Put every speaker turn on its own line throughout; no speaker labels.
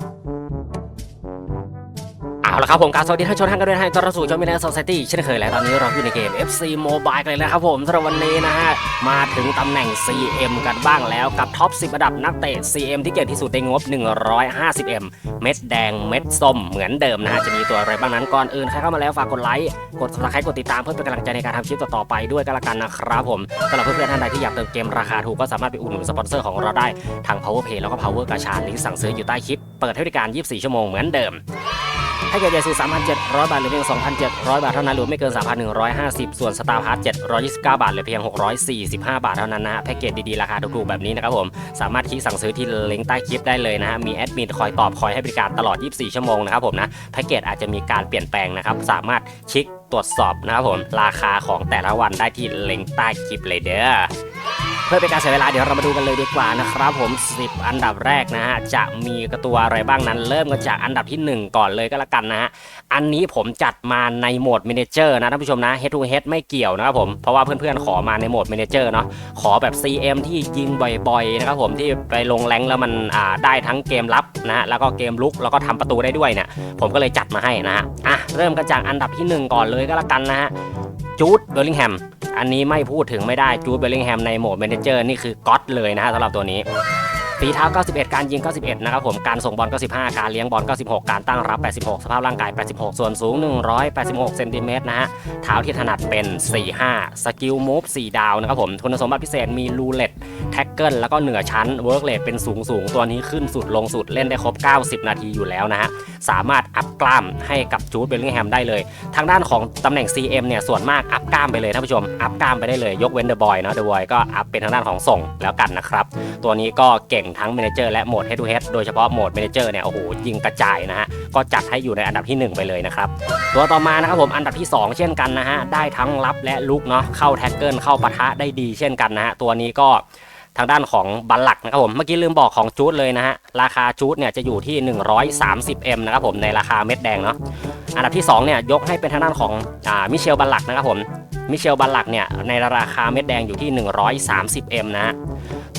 Thank you. เอาละครับผมการสวัสดีท่านชมท่านกันด้วยนะฮะต้อนรับสู่จอมิเลนโซซตี้เช่นเคยแหละตอนนี้เราอยู่ในเกม FC Mobile กันเลยนะครับผมสำหรับวันนี้นะฮะมาถึงตำแหน่ง CM กันบ้างแล้วกับท็อป 10อันดับนักเตะ CM ที่เก่งที่สุดในงบ 150M เม็ดแดงเม็ดส้มเหมือนเดิมนะฮะจะมีตัวอะไรบ้างนั้นก่อนอื่นใครเข้ามาแล้วฝากกดไลค์กด subscribe กดติดตามเพื่อเป็นกำลังใจในการทำคลิปต่อๆไปด้วยกันละกันนะครับผมสำหรับเพื่อนๆท่านใดที่อยากเติมเกมราคาถูกก็สามารถไปอุดหนุนสปอนเซอร์ของเราได้ทาง Power Pay แล้วก็ Power กาชาลิงก์สั่งซื้ออยู่ใต้คลิปเปิดให้บริการ 24 ชั่วโมงเหมือนเดิม ให้เกิดใหญ่สุด 3,700 บาทหรือเพียง 2,700 บาทเท่านั้นหรือไม่เกิน 3,150 ส่วนสตาร์พาร์ท729 บาทหรือเพียง 645 บาทเท่านั้นนะฮะแพ็กเกจดีๆ ราคาถูกๆ แบบนี้นะครับผม สามารถคลิกสั่งซื้อที่ลิงก์ใต้คลิปได้เลยนะฮะมีแอดมินคอยตอบคอยให้บริการตลอด 24 ชั่วโมงนะครับผมนะแพ็กเกจอาจจะมีการเปลี่ยนแปลงนะครับสามารถคลิกตรวจสอบนะครับผมราคาของแต่ละวันได้ที่ลิงก์ใต้คลิปเลยเด้อ เพื่อเป็นการเสียเวลาเดี๋ยวเรามาดูกันเลยดีกว่านะครับผม 10 อันดับแรกนะฮะจะมีกระตัวอะไรบ้างนั้น เริ่มกันจากอันดับที่ 1 ก่อนเลยก็แล้วกันนะฮะอันนี้ผมจัดมาในโหมด m ม n เจอร์นะท่านผู้ชมนะ Head to Head ไม่เกี่ยวนะครับผมเพราะว่าเพื่อนๆขอมาในโหมด m ม n เจอร์เนาะขอแบบ CM ที่ยิงบ่อยๆนะครับผมที่ไปลงแรงแล้วมันอ่าได้ทั้งเกมรับนะฮะแล้วก็เกมลุกแล้วก็ทำประตูได้ด้วยเนี่ยผมก็เลยจัดมาให้นะฮะอะเริ่มกันจากอันดับที่ 1 ก่อนเลยก็แล้วกันนะฮะจูดเบลลิงแฮม อันนี้ไม่พูดถึงไม่ได้จูดเบลลิงแฮมในโหมดเมนเจอร์นี่คือก๊อตเลยนะฮะสำหรับตัวนี้ ฝีเท้า 91 การยิง 91 นะครับผม การส่งบอล 95 การเลี้ยงบอล 96 การตั้งรับ 86 สภาพร่างกาย 86 ส่วนสูง 186 เซนติเมตรนะฮะ เท้าที่ถนัดเป็น 45 สกิลมูฟ 4 ดาวนะครับผม คุณสมบัติพิเศษมีรูเล็ตแท็กเกิลแล้วก็เหนือชั้น เวิร์กเลทเป็นสูงสูงตัวนี้ขึ้นสุดลงสุดเล่นได้ครบ 90 นาทีอยู่แล้วนะฮะ สามารถอัพกล้ามให้กับจูดเบลลิงแฮมได้เลย ทางด้านของตำแหน่ง CM เนี่ยส่วนมากอัพกล้ามไปเลยท่านผู้ชม อัพกล้ามไปได้เลย ยกเว้นเดอะบอยเนาะ เดอะบอยก็อัพเป็นทางด้านของส่งแล้วกันนะครับ ตัวนี้ก็เก่งทั้ง m ม n เจอร์และโหมด Head to Head โดยเฉพาะโหมด m ม n เจอร์เนี่ยโอ้โหยิงกระจายนะฮะก็จัดให้อยู่ในอันดับที่ 1 ไปเลยนะครับตัวต่อมานะครับผมอันดับที่ 2 เช่นกันนะฮะได้ทั้งรับและลุกเนาะเข้าแท็กเกิลเข้าปะทะได้ดีเช่นกันนะฮะตัวนี้ก็ทางด้านของบัลลักนะครับผมเมื่อกี้ลืมบอกของจูดเลยนะฮะราคาจูดเนี่ยจะอยู่ที่ 130M นะครับผมในราคาเม็ดแดงเนาะอันดับที่2เนี่ยยกให้เป็นทางด้านของอ่ามิเชลบัลลักนะครับผมมิเชลบัลลักเนี่ยในราคาเม็ดแดงอยู่ที่ 130M นะฮะ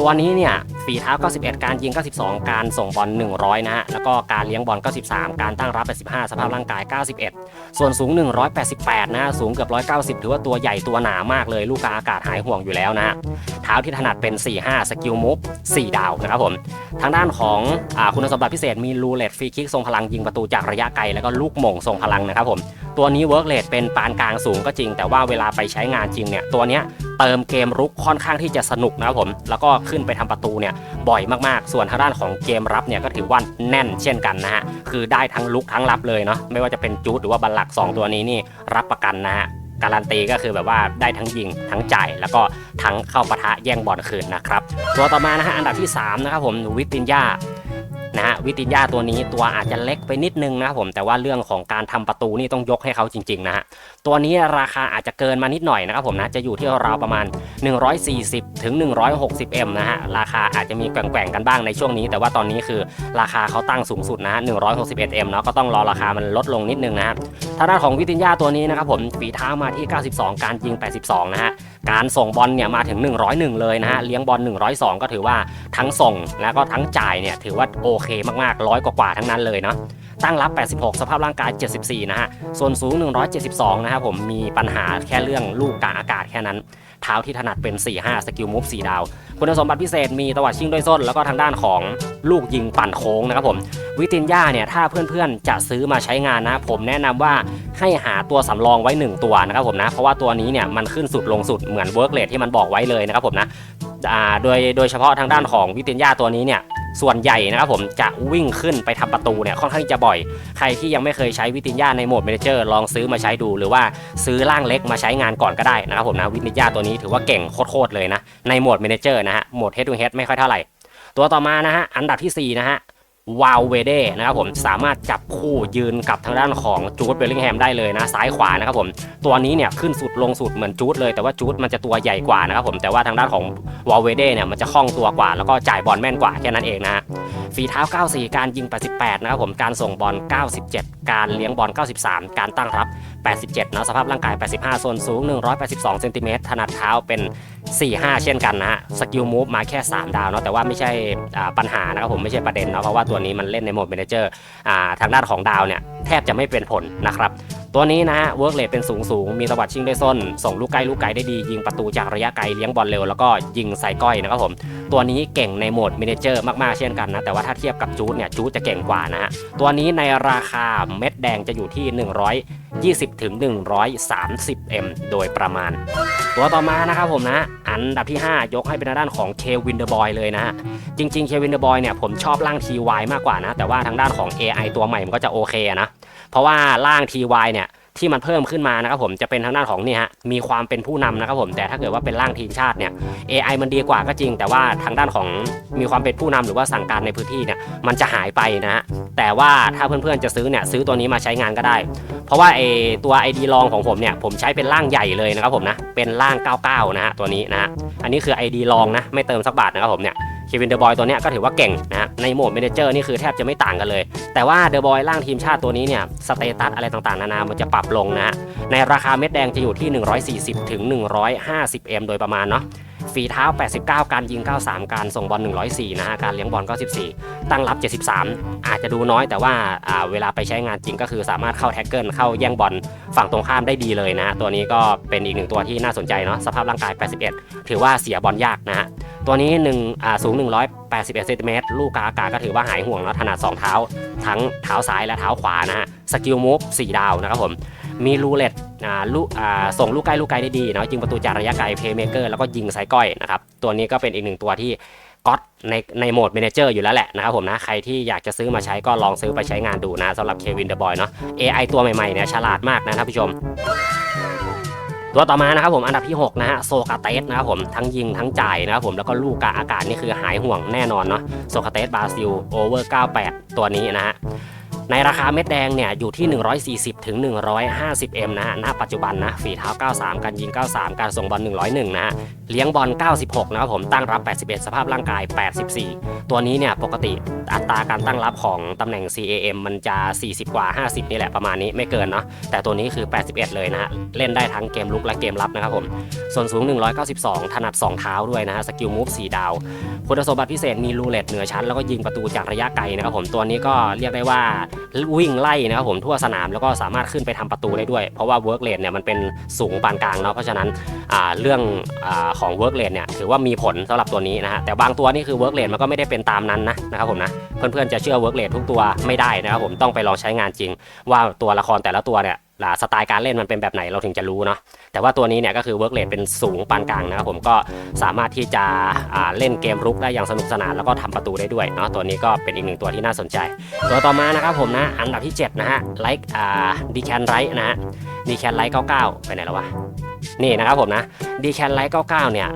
ตัวนี้เนี่ยฝีเท้า 91 การยิง 92 การส่งบอล 100 นะฮะ แล้วก็การเลี้ยงบอล 93 การตั้งรับ 85 สภาพร่างกาย 91 ส่วนสูง 188 นะฮะ สูงเกือบ 190 ถือว่าตัวใหญ่ตัวหนามากเลย ลูกกาอากาศหายห่วงอยู่แล้วนะฮะ เท้าที่ถนัดเป็น 45 สกิลมูฟ 4 ดาวนะครับผม ทางด้านของอคุณสมบัติพิเศษมีรูเลตฟรีคิกทรงพลังยิงประตูจากระยะไกล แล้วก็ลูกหม่งทรงพลังนะครับผม ตัวนี้เวิร์กเลทเป็นปานกลางสูงก็จริง แต่ว่าเวลาไปใช้งานจริงเนี่ยตัวเนี้ยเติมเกมรุกค่อนข้างที่จะสนุกนะครับผม แล้วก็ขึ้นไปทำประตูเนี่ยบ่อยมากๆ ส่วนทางด้านของเกมรับเนี่ยก็ถือว่าแน่นเช่นกันนะฮะ คือได้ทั้งลุกทั้งรับเลยเนาะ ไม่ว่าจะเป็นจูดหรือว่าบัลลักสองตัวนี้นี่รับประกันนะฮะการันตีก็คือแบบว่าได้ทั้งยิงทั้งจ่ายแล้วก็ทั้งเข้าปะทะแย่งบอลคืนนะครับ ตัวต่อมานะฮะอันดับที่ 3 นะครับผมวิตินยา นะฮะวิตินยาตัวนี้ตัวอาจจะเล็กไปนิดนึงนะครับผมแต่ว่าเรื่องของการทำประตูนี่ต้องยกให้เขาจริง ๆ นะฮะตัวนี้ราคาอาจจะเกินมานิดหน่อยนะครับผมนะจะอยู่ที่ราวประมาณ 140ถึง 160M นะฮะราคาอาจจะมีแกว่งๆกันบ้างในช่วงนี้ แต่ว่าตอนนี้คือราคาเขาตั้งสูงสุดนะฮะ 161M เนาะก็ต้องรอราคามันลดลงนิดนึงนะฮะทางด้านของวิตินยาตัวนี้นะครับผมฝีเท้ามาที่ 92 การยิง 82 นะฮะ การส่งบอลเนี่ยมาถึง 101 เลยนะฮะเลี้ยงบอล102 ก็ถือว่าทั้งส่งแล้วก็ทั้งจ่ายเนี่ยถือว่าโอเคมากๆร้อยกว่าๆทั้งนั้นเลยเนาะตั้งรับ 86 สภาพร่างกาย 74 นะฮะ ส่วนสูง 172 นะครับผม มีปัญหาแค่เรื่องลูกกลางอากาศแค่นั้น เท้าที่ถนัดเป็น 4-5 สกิลมูฟ4ดาว คุณสมบัติพิเศษมีตวัดชิงด้วยส้น แล้วก็ทางด้านของลูกยิงปั่นโค้งนะครับผม วิตินย่าเนี่ยถ้าเพื่อนๆจะซื้อมาใช้งานนะ ผมแนะนำว่าให้หาตัวสำรองไว้ 1 ตัวนะครับผมนะ เพราะว่าตัวนี้เนี่ยมันขึ้นสุดลงสุดเหมือนเวิร์กเลทที่มันบอกไว้เลยนะครับผมนะโดยโดยเฉพาะทางด้านของวิตินย่าตัวนี้เนี่ย ส่วนใหญ่นะครับผมจะวิ่งขึ้นไปทำประตูเนี่ยค่อนข้างจะบ่อย ใครที่ยังไม่เคยใช้วิตินยาในโหมดเมนเจอร์ลองซื้อมาใช้ดู หรือว่าซื้อร่างเล็กมาใช้งานก่อนก็ได้นะครับผมนะวิตินยาตัวนี้ถือว่าเก่งโคตรเลยนะในโหมดเมนเจอร์นะฮะโหมดเฮดทูเฮดไม่ค่อยเท่าไหร่ ตัวต่อมานะฮะอันดับทีสี่4นะฮะ วาลเวเดนะครับผมสามารถจับคู่ยืนกับทางด้านของจูดเบลลิงแฮมได้เลยนะซ้ายขวานะครับผมตัวนี้เนี่ยขึ้นสุดลงสุดเหมือนจูดเลยแต่ว่าจูดมันจะตัวใหญ่กว่านะครับผมแต่ว่าทางด้านของวาลเวเดเนี่ยมันจะคล่องตัวกว่า แล้วก็จ่ายบอลแม่นกว่าแค่นั้นเองนะฮะฝีเท้า 94 การยิง 88 นะครับผมการส่งบอล 97 การเลี้ยงบอล 93 การตั้งรับ 87 นะสภาพร่างกาย 85 ส่วนสูง 182เซนติเมตรถนัดเท้าเป็น 4 5 เช่นกันนะฮะสกิลมูฟมาแค่ 3 ดาวเนาะแต่ว่าไม่ใช่ปัญหานะครับผมไม่ใช่ประเด็นเนาะเพราะว่าตัวนี้มันเล่นในโหมดเมนเจอร์ทางด้านของดาวเนี่ยแทบจะไม่เป็นผลนะครับ ตัวนี้นะฮะเวิร์กเลทเป็นสูงสูงมีตวัสดชิงด้วยส้น ส่งลูกไกลลูกไกลได้ดี ยิงประตูจากระยะไกลเลี้ยงบอลเร็วแล้วก็ยิงใส่ก้อยนะครับผมตัวนี้เก่งในโหมดเมนเจอร์มากๆเช่นกันนะแต่ว่าถ้าเทียบกับจูดเนี่ยจูดจะเก่งกว่านะฮะตัวนี้ในราคาเม็ดแดงจะอยู่ที่ 120ถึง130 M โดยประมาณ ตัวต่อมานะครับผมนะ นดับที่ 5 ยกให้เป็นด้านของเควินเดอร์บอยเลยนะฮะ จริงๆเควินเดอร์บอยเนี่ยผมชอบร่าง TY มากกว่านะ แต่ว่าทางด้านของ AI ตัวใหม่มันก็จะโอเคนะ เพราะว่าร่าง TY เนี่ย ที่มันเพิ่มขึ้นมานะครับผมจะเป็นทางด้านของนี่ฮะมีความเป็นผู้นำนะครับผมแต่ถ้าเกิดว่าเป็นร่างทีมชาติเนี่ย AI มันดีกว่าก็จริง แต่ว่าทางด้านของมีความเป็นผู้นำหรือว่าสั่งการในพื้นที่เนี่ยมันจะหายไปนะฮะแต่ว่าถ้าเพื่อนๆจะซื้อเนี่ยซื้อตัวนี้มาใช้งานก็ได้ เพราะว่าไอตัว ID ลองของผมเนี่ยผมใช้เป็นร่างใหญ่เลยนะครับผมนะเป็นร่าง 99 นะฮะตัวนี้นะฮะอันนี้คือ ID ลองนะไม่เติมสักบาทนะครับผมเนี่ย เควินเดอะบอยตัวเนี้ยก็ถือว่าเก่งนะฮะในโหมดเมนเจอร์นี่คือแทบจะไม่ต่างกันเลย แต่ว่าเดอะบอยร่างทีมชาติตัวนี้เนี่ยสเตตัสอะไรต่างๆ นานามันจะปรับลงนะฮะในราคาเม็ดแดงจะอยู่ที่ 140 ถึง 150 M โดยประมาณเนาะ ฝีเท้า 89 การยิง 93 การส่งบอล 104 นะฮะ การเลี้ยงบอล94ตั้งรับ 73 อาจจะดูน้อยแต่ว่าาเวลาไปใช้งานจริงก็คือสามารถเข้าแท็กเกิลเข้าแย่งบอลฝั่งตรงข้ามได้ดีเลยนะฮะตัวนี้ก็เป็นอีกหนึ่งตัวที่น่าสนใจเนาะ สภาพร่างกาย 81 ถือว่าเสียบอลยากนะฮะ ตัวนี้หนึ่งอ่าสูง 181เซนติเมตร ลูกกาอากาศก็ถือว่าหายห่วงแล้วถนัด2เท้า ทั้งเท้าซ้ายและเท้าขวานะฮะ สกิลมูฟ4ดาวนะครับผม มีรูเล็ตอ่าลูอ่าส่งลูกไกลลูกไกลได้ดีเนาะยิงประตูจากระยะไกลเพย์เมเกอร์แล้วก็ยิงไซก้อยนะครับตัวนี้ก็เป็นอีกหนึ่งตัวที่ก๊อตในในโหมดเมนเจอร์อยู่แล้วแหละนะครับผมนะใครที่อยากจะซื้อมาใช้ก็ลองซื้อไปใช้งานดูนะสำหรับเควินเดอะบอยเนาะ AI ตัวใหม่ๆเนี่ยฉลาดมากนะท่านผู้ชมตัวต่อมานะครับผมอันดับที่ 6 นะฮะโซคาเตสนะครับผมทั้งยิงทั้งจ่ายนะครับผมแล้วก็ลูกกาอากาศนี่คือหายห่วงแน่นอนเนาะโซคาเตสบราซิลโอเวอร์ 98 ตัวนี้นะฮะ ในราคาเม็ดแดงเนี่ยอยู่ที่ 140ถึง150 M นะฮะณปัจจุบันนะฝีเท้า 93 การยิง 93 การส่งบอล 101 นะฮะเลี้ยงบอล 96 นะครับผมตั้งรับ 81 สภาพร่างกาย 84 ตัวนี้เนี่ยปกติอัตราการตั้งรับของตำแหน่ง CAM มันจะ 40 กว่า 50 นี่แหละประมาณนี้ไม่เกินเนาะแต่ตัวนี้คือ 81 เลยนะฮะเล่นได้ทั้งเกมลุกและเกมรับนะครับผมส่วนสูง 192 ถนัด 2 เท้าด้วยนะฮะสกิลมูฟ4ดาว คุณสมบัติพิเศษมีรูเล็ตเหนือชั้นแล้วก็ยิงประตูจากระยะไกลนะครับผมตัวนี้ก็เรียกได้ว่าวิ่งไล่นะครับผมทั่วสนามแล้วก็สามารถขึ้นไปทำประตูได้ด้วย เพราะว่าเวิร์กเลนเนี่ยมันเป็นสูงปานกลางเนาะเพราะฉะนั้นเรื่องอของเวิร์กเลนเนี่ยถือว่ามีผลสำหรับตัวนี้นะฮะแต่บางตัวนี่คือเวิร์กเลนมันก็ไม่ได้เป็นตามนั้นนะนะครับผมนะเพื่อนๆจะเชื่อเวิร์กเลนทุกตัวไม่ได้นะครับผมต้องไปลองใช้งานจริง ว่าตัวละครแต่ละตัวเนี่ย สไตล์การเล่นมันเป็นแบบไหนเราถึงจะรู้เนาะแต่ว่าตัวนี้เนี่ยก็คือเวิร์กเลนเป็นสูงปานกลางนะครับผมก็สามารถที่จะเล่นเกมรุกได้อย่างสนุกสนานแล้วก็ทำประตูได้ด้วยเนาะตัวนี้ก็เป็นอีกหนึ่งตัวที่น่าสนใจ ตัวต่อมานะครับผมนะอันดับที่ 7 นะฮะไลค์อ่าดีแคนไรท์นะฮะดีแคนไลท์99ไปไหนแล้ววะนี่นะครับผมนะดีแคนไลท์99 เนี่ย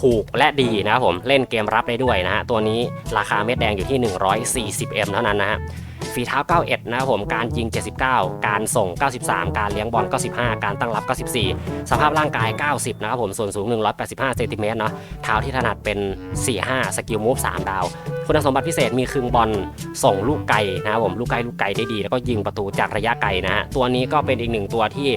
ถูกและดีนะครับผมเล่นเกมรับได้ด้วยนะฮะตัวนี้ราคาเม็ดแดงอยู่ที่ 140M เท่านั้นนะฮะ ฝีเท้า 91 นะครับผม การยิง 79 การส่ง 93 การเลี้ยงบอล95การตั้งรับ94สภาพร่างกาย 90 นะครับผม ส่วนสูง 185 เซนติเมตรเนาะ เท้าที่ถนัดเป็น 45 สกิลมูฟ 3 ดาว คุณสมบัติพิเศษมีครึงบอลส่งลูกไกลนะครับผม ลูกไกลลูกไกลได้ดี แล้วก็ยิงประตูจากระยะไกลนะฮะ ตัวนี้ก็เป็นอีกหนึ่งตัวที่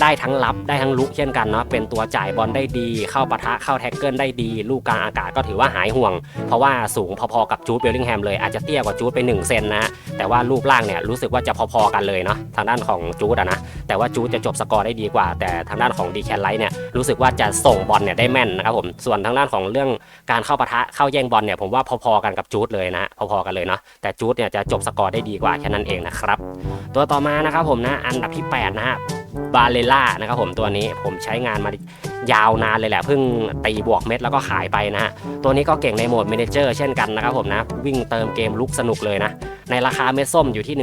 ได้ทั้งรับได้ทั้งลุกเช่นกันเนาะเป็นตัวจ่ายบอลได้ดี เข้าปะทะเข้าแท็กเกิลได้ดี ลูกกลางอากาศก็ถือว่าหายห่วง เพราะว่าสูงพอๆกับจูดเบลลิงแฮมเลยอาจจะเตี้ยกว่าจูดไป1เซนนะแต่ว่ารูปร่างเนี่ยรู้สึกว่าจะพอๆกันเลยเนาะทางด้านของจูดอะนะแต่ว่าจูดจะจบสกอร์ได้ดีกว่า แต่ทางด้านของดีแคนไลท์เนี่ยรู้สึกว่าจะส่งบอลเนี่ยได้แม่นนะครับผมส่วนทางด้านของเรื่องการเข้าปะทะเข้าแย่งบอลเนี่ยผมว่าพอๆกันกับจูดเลยนะพอๆกันเลยเนาะแต่จูดเนี่ยจะจบสกอร์ได้ดีกว่าแค่นั้นเองนะครับตัวต่อมานะครับผมนะอันดับที่แปดนะฮะ บาเลล่านะครับผมตัวนี้ผมใช้งานมายาวนานเลยแหละเพิ่งตีบวกเม็ดแล้วก็ขายไปนะฮะตัวนี้ก็เก่งในโหมดเมนเจอร์เช่นกันนะครับผมนะ วิ่งเติมเกมลุกสนุกเลยนะ ในราคาเม็ดส้มอยู่ที่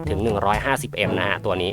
140ถึง 150M นะฮะตัวนี้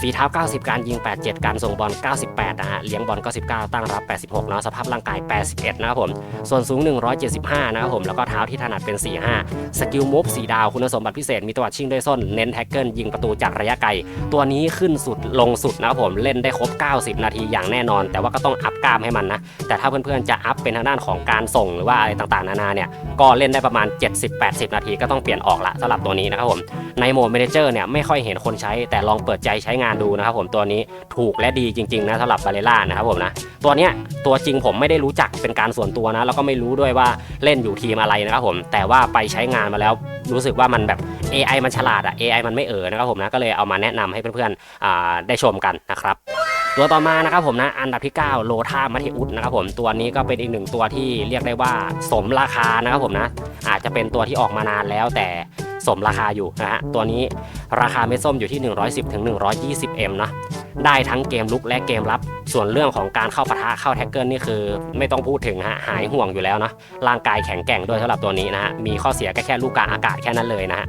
ฝีเท้า 90 การยิง 87 การส่งบอล 98 นะฮะ เลี้ยงบอล 99 ตั้งรับ 86 เนาะ สภาพร่างกาย 81 นะครับผม ส่วนสูง 175 นะครับผม แล้วก็เท้าที่ถนัดเป็น 45 สกิลมูฟ4ดาว คุณสมบัติพิเศษ มีตัวชิงด้วยส้น เน้นแท็กเกิล ยิงประตูจากระยะไกล ตัวนี้ขึ้นสุดลงสุดนะครับผม เล่นได้ครบ 90 นาทีอย่างแน่นอน แต่ว่าก็ต้องอัพกล้ามให้มันนะ แต่ถ้าเพื่อนๆ จะอัพเป็นทางด้านของการส่งหรือว่าอะไรต่างๆ นานาเนี่ย ก็เล่นได้ประมาณ 70-80 นาทีก็ต้องเปลี่ยนออกละสำหรับตัวนี้นะครับผม ในโหมดเมนเจอร์เนี่ยไม่ค่อยเห็นคนใช้แต่ลองเปิดใจใช้งานดูนะครับผมตัวนี้ถูกและดีจริงๆนะสำหรับบาเรล่านะครับผมนะตัวเนี้ยตัวจริงผมไม่ได้รู้จักเป็นการส่วนตัวนะแล้วก็ไม่รู้ด้วยว่าเล่นอยู่ทีมอะไรนะครับผมแต่ว่าไปใช้งานมาแล้วรู้สึกว่ามันแบบ AI มันฉลาดอะ AI มันไม่เออนะครับผมนะก็เลยเอามาแนะนำให้เพื่อนๆได้ชมกันนะครับตัวต่อมานะครับผมนะอันดับที่ 9 โลธามัทิอุสนะครับผมตัวนี้ก็เป็นอีกหนึ่งตัวที่เรียกได้ว่าสมราคานะครับผมนะอาจจะเป็นตัวที่ออกมานานแล้วแต่ มราคาอยู่นะฮะตัวนี้ราคาเม็ดส้มอยู่ที่ 110ถึง120 M นะได้ทั้งเกมลุกและเกมรับ ส่วนเรื่องของการเข้าปะทะเข้าแท็กเกิลนี่คือ ไม่ต้องพูดถึงฮะหายห่วงอยู่แล้วนะร่างกายแข็งแกร่งด้วยสำหรับตัวนี้นะฮะมีข้อเสียก็แค่ลูกกาอากาศแค่นั้นเลยนะฮะ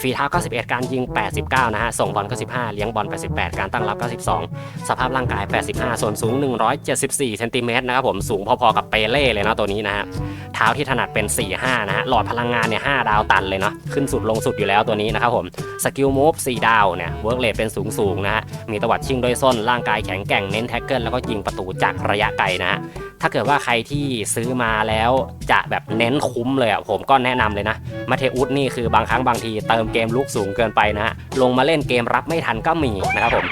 ฝีเท้า91 การยิง 89 นะฮะ ส่งบอล95 เลี้ยงบอล 88 การตั้งรับ 92 สภาพร่างกาย 85 ส่วนสูง 174 เซนติเมตรนะครับผม สูงพอๆกับเปเล่เลยนะตัวนี้นะฮะ ท้าที่ถนัดเป็น 4-5 นะฮะ หลอดพลังงานเนี่ย5ดาวตันเลยเนาะ ขึ้นสุดลงสุดอยู่แล้วตัวนี้นะครับผม สกิลมูฟ4ดาวเนี่ย เวิร์กเลทเป็นสูงสูงนะฮะ มีตวัดชิงด้วยส้น ร่างกายแข็งแกร่ง เน้นแท็กเกิล แล้วก็ยิงประตูจากระยะไกลนะฮะ ถ้าเกิดว่าใครที่ซื้อมาแล้วจะแบบเน้นคุ้มเลยอะผมก็แนะนำเลยนะ มาเทอุสนี่คือบางครั้งบางทีเติมเกมลุกสูงเกินไปนะฮะ ลงมาเล่นเกมรับไม่ทันก็มีนะครับผม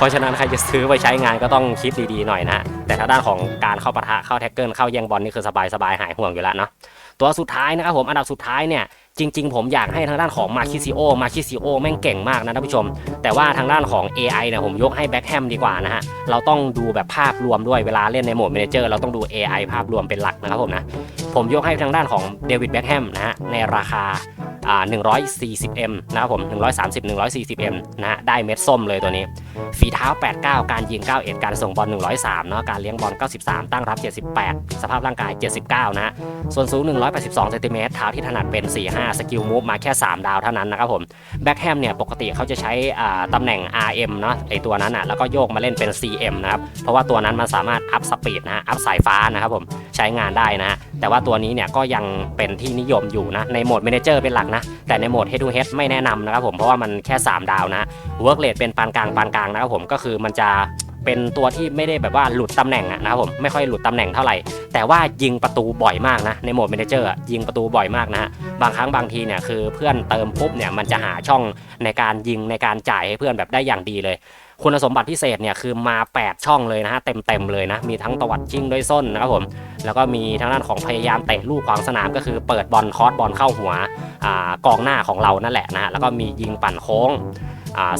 เพราะฉะนั้นใครจะซื้อไปใช้งานก็ต้องคิดดีๆหน่อยนะ แต่ถ้าด้านของการเข้าปะทะเข้าแท็กเกิลเข้าแย่งบอลนี่คือสบายๆหายห่วงอยู่แล้วเนาะตัวสุดท้ายนะครับผมอันดับสุดท้ายเนี่ยจริงๆ ผมอยากให้ทางด้านของมาคิซิโอมาคิซิโอแม่งเก่งมากนะท่านผู้ชม แต่ว่าทางด้านของ AI เนี่ยผมยกให้แบ็คแฮมดีกว่านะฮะ เราต้องดูแบบภาพรวมด้วยเวลาเล่นในโหมด m ม n เจอร์เราต้องดู AI ภาพรวมเป็นหลักนะครับผมนะ ผมยกให้ทางด้านของเดวิดแบ็คแฮมนะฮะ ในราคาอ่า 140M นะครับผม 130 140M นะฮะ ได้เม็ดส้มเลยตัวนี้ ฝีเท้า 89 การยิง 91 การส่งบอล 103 เนาะ การเลี้ยงบอล 93 ตั้งรับ 78 สภาพร่างกาย 79นะฮะส่วนสูง 182เซนติเมตรเท้าที่ถนัดเป็น 45 สกิลมูฟมาแค่ 3 ดาวเท่านั้นนะครับผม แบ็คแฮมเนี่ย ปกติเขาจะใช้ตำแหน่ง RM เนาะ ไอตัวนั้นอะ แล้วก็โยกมาเล่นเป็น CM นะครับ เพราะว่าตัวนั้นมันสามารถอัพสปีดนะฮะอัพสายฟ้านะครับผม ใช้งานได้นะฮะ แต่ว่าตัวนี้เนี่ยก็ยังเป็นที่นิยมอยู่นะในโหมด Manager เป็นหลักนะ แต่ในโหมด Head to Head ไม่แนะนำนะครับผมเพราะว่ามันแค่ 3 ดาวนะ Work Rate เป็นปานกลางปานกลางนะครับผมก็คือมันจะเป็นตัวที่ไม่ได้แบบว่าหลุดตำแหน่งนะครับผมไม่ค่อยหลุดตำแหน่งเท่าไหร่ แต่ว่ายิงประตูบ่อยมากนะในโหมด Manager อะยิงประตูบ่อยมากนะฮะบางครั้งบางทีเนี่ยคือเพื่อนเติมปุ๊บเนี่ยมันจะหาช่องในการยิงในการจ่ายให้เพื่อนแบบได้อย่างดีเลย คุณสมบัติพิเศษเนี่ยคือมา 8 ช่องเลยนะฮะเต็มๆเลยนะ มีทั้งตวัดชิงด้วยส้นนะครับผมแล้วก็มีทางด้านของพยายามเตะลูกขวางสนามก็คือเปิดบอลคอสบอลเข้าหัวอกองหน้าของเรานั่นแหละนะฮะแล้วก็มียิงปั่นโค้ง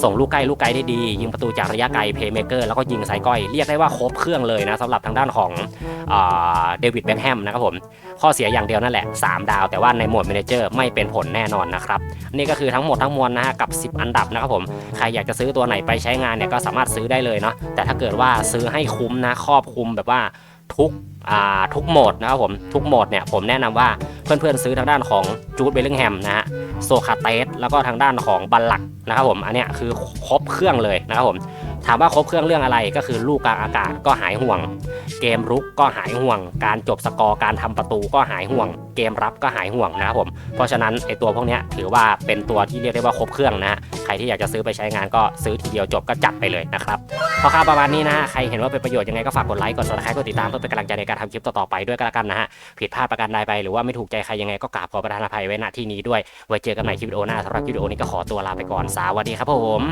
ส่งลูกใกล้ลูกไกลได้ดี ยิงประตูจากระยะไกลเพย์เมเกอร์แล้วก็ยิงสายก้อยเรียกได้ว่าครบเครื่องเลยนะสำหรับทางด้านของเดวิดแบ็คแฮมนะครับผมข้อเสียอย่างเดียวนั่นแหละ 3 ดาวแต่ว่าในโหมด Manager ไม่เป็นผลแน่นอนนะครับนี่ก็คือทั้งหมดทั้งมวลนะฮะกับ 10 อันดับนะครับผมใครอยากจะซื้อตัวไหนไปใช้งานเนี่ยก็สามารถซื้อได้เลยเนาะแต่ถ้าเกิดว่าซื้อให้คุ้มนะครอบคลุมแบบว่า ทุกอ่าทุกโหมดนะครับผมทุกโหมดเนี่ยผมแนะนำว่าเพื่อนๆซื้อทางด้านของจูดเบลลิงแฮมนะฮะโซคาเตสแล้วก็ทางด้านของบัลลักนะครับผมอันเนี้ยคือครบเครื่องเลยนะครับผมถามว่าครบเครื่องเรื่องอะไรก็คือลูกกลางอากาศก็หายห่วง เกมรุกก็หายห่วง การจบสกอร์การทำประตูก็หายห่วง เกมรับก็หายห่วงนะครับผมเพราะฉะนั้นไอตัวพวกเนี้ยถือว่าเป็นตัวที่เรียกได้ว่าครบเครื่องนะฮะ รที่อยากจะซื้อไปใช้งานก็ซื้อทีเดียวจบก็จัดไปเลยนะครับพอข่าวประมาณนี้นะฮะใครเห็นว่าเป็นประโยชน์ยังไงก็ฝากกดไลค์กดซับสไครต์กดติดตามเพื่อเป็นกำลังใจในการทำคลิปต่อๆไปด้วยก็แล้วกันนะฮะผิดพลาดประการใดไปหรือว่าไม่ถูกใจใครยังไงก็กราบขอประทานอภัยไว้ณที่นี้ด้วยไว้เจอกันใหม่คลิปวิดีโอหน้าสำหรับคลิปวิดีโอนี้ก็ขอตัวลาไปก่อนสวัสดีครับผม